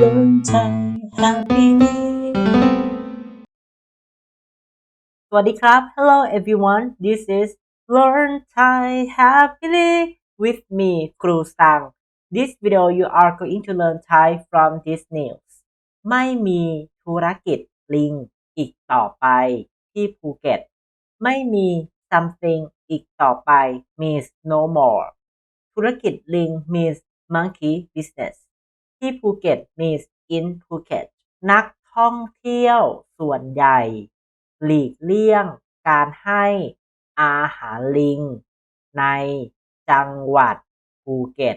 learn Thai happily สวัสดีครับ Hello everyone this is learn Thai happily with me ครูสัง This video you are going to learn Thai from this news ไม่มีธุรกิจลิงอีกต่อไปที่ภูเก็ต ไม่มี something อีกต่อไป means no more ธุรกิจลิง means monkey business ที่ภูเก็ต means in Phuket นักท่องเที่ยวส่วนใหญ่ หลีกเลี่ยงการให้อาหารลิง ในจังหวัดภูเก็ต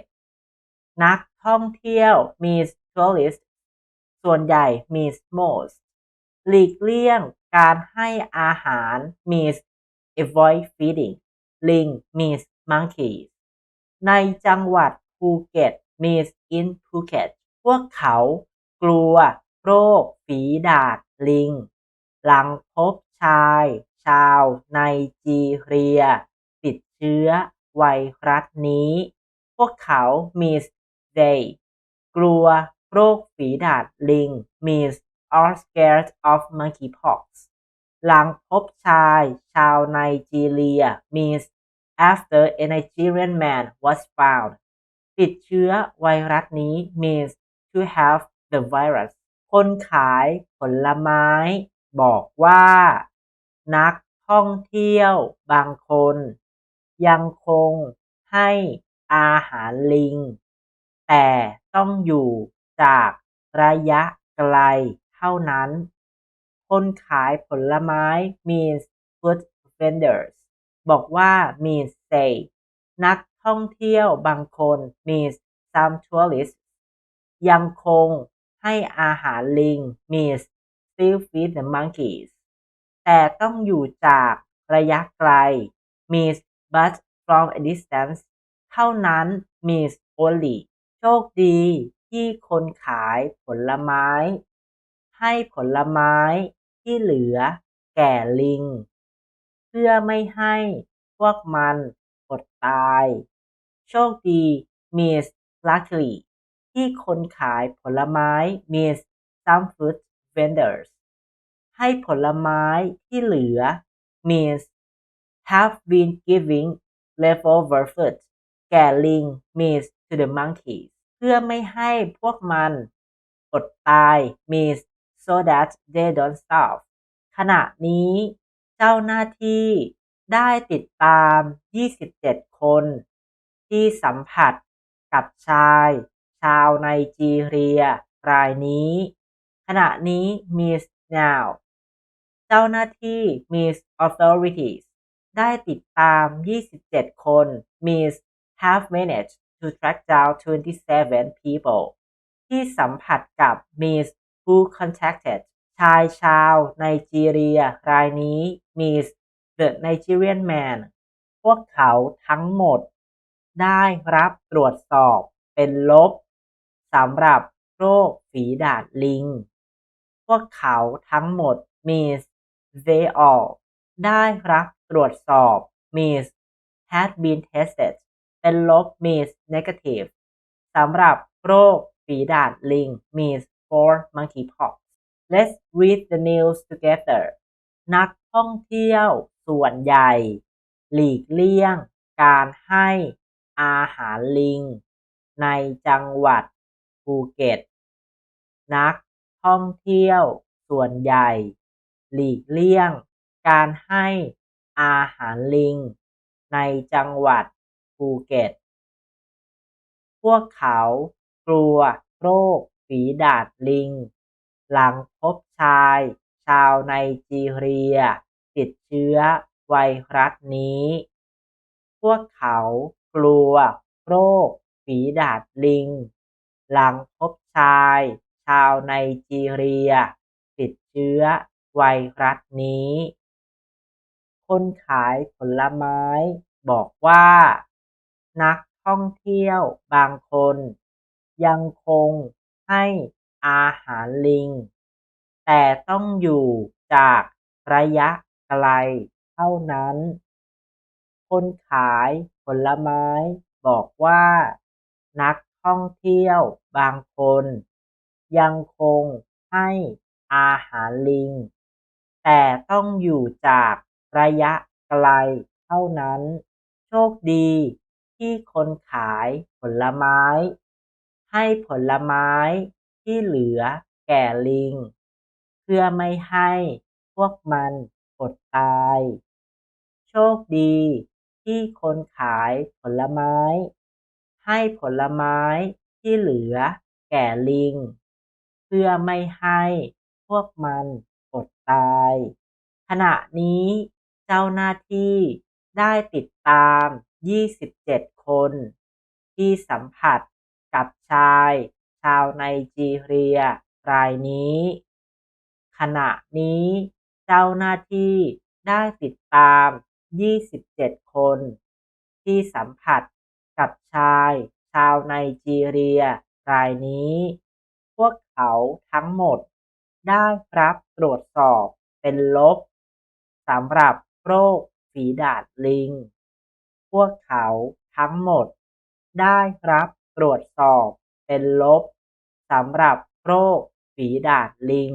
นักท่องเที่ยว means tourist ส่วนใหญ่ means most หลีกเลี่ยงการให้อาหาร means avoid feeding ลิง means monkeys ในจังหวัดภูเก็ต means in Phuket วกเขากลัวโรคฝีดาษลิง หลังพบชาย ชาวไนจีเรีย ติดเชื้อไวรัสนี้ พวกเขา means they กลัวโรคฝีดาษลิง means are scared of monkeypox หลังพบชาย ชาวไนจีเรีย means after a Nigerian man was found ติดเชื้อไวรัสนี้ means to have the virus คนขายผลไม้ บอกว่า นักท่องเที่ยวบางคน ยังคงให้อาหารลิง แต่ต้องอยู่จากระยะไกลเท่านั้น คนขายผลไม้ means food vendors บอกว่า means say นักท่องเที่ยวบางคน means some tourists ยังคงให้อาหารลิง means still feed the monkeys แต่ต้องอยู่จากระยะไกล means but from a distance เท่านั้น means only โชคดีที่คนขายผลไม้ ให้ผลไม้ที่เหลือแก่ลิง เพื่อไม่ให้พวกมันอดตาย โชคดี means luckily ที่คนขายผลไม้ means some fruit vendors ให้ผลไม้ที่เหลือ means have been giving leftover food แก่ลิง means to the monkeys เพื่อไม่ให้พวกมันอดตาย means so that they don't starve ขณะนี้เจ้าหน้าที่ได้ติดตาม 27 คน ที่สัมผัสกับชาย ชาวไนจีเรีย รายนี้ ขณะนี้ means now เจ้าหน้าที่ means authorities ได้ติดตาม 27 คน means have managed to track down 27 people ที่สัมผัสกับ means who contacted ชายชาวไนจีเรีย รายนี้ means the Nigerian man พวกเขาทั้งหมด ได้รับตรวจสอบเป็นลบ สำหรับโรคฝีดาษลิง พวกเขาทั้งหมด means they all ได้รับตรวจสอบ means had been tested เป็นลบ means negative สำหรับโรคฝีดาษลิง means for monkeypox let's read the news together นักท่องเที่ยวส่วนใหญ่ หลีกเลี่ยง การให้อาหารลิง ในจังหวัด ภูเก็ต นักท่องเที่ยวส่วนใหญ่ หลีกเลี่ยง การให้อาหารลิง ในจังหวัดภูเก็ต พวกเขากลัวโรคฝีดาษลิง หลังพบชายชาวไนจีเรีย ติดเชื้อไวรัสนี้ พวกเขากลัวโรคฝีดาษลิง หลังพบชาย ชาวไนจีเรีย ติดเชื้อไวรัสนี้ คนขายผลไม้บอกว่า นักท่องเที่ยวบางคน ยังคงให้อาหารลิง แต่ต้องอยู่จากระยะไกลเท่านั้น คนขายผลไม้บอกว่า นัก ท่องเที่ยวบางคน ยังคงให้อาหารลิง แต่ต้องอยู่จากระยะไกลเท่านั้น โชคดีที่คนขายผลไม้ ให้ผลไม้ที่เหลือแก่ลิง เพื่อไม่ให้พวกมันอดตาย โชคดีที่คนขายผลไม้ ให้ผลไม้ที่เหลือแก่ลิง เพื่อไม่ให้พวกมันอดตาย ขณะนี้เจ้าหน้าที่ได้ติดตาม 27 คน ที่สัมผัสกับชายชาวไนจีเรียรายนี้ ขณะนี้เจ้าหน้าที่ได้ติดตาม 27 คน ที่สัมผัส กับชายชาวไนจีเรียรายนี้ พวกเขาทั้งหมดได้รับตรวจสอบเป็นลบสำหรับโรคฝีดาษลิง พวกเขาทั้งหมด ได้รับตรวจสอบเป็นลบสำหรับโรคฝีดาษลิง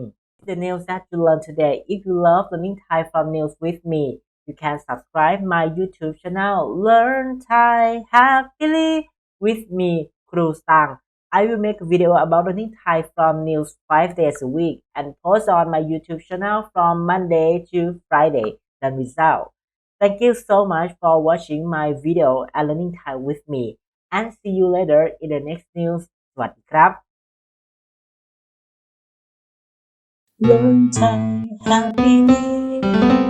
The news that you learn today. If you love learning Thai from news with me, you can subscribe my YouTube channel Learn Thai Happily with me, Kru Sang. I will make a video about learning Thai from news 5 days a week and post on my YouTube channel from Monday to Friday. The result. Thank you so much for watching my video and learning Thai with me. And see you later in the next news. สวัสดีครับ Learn Thai happily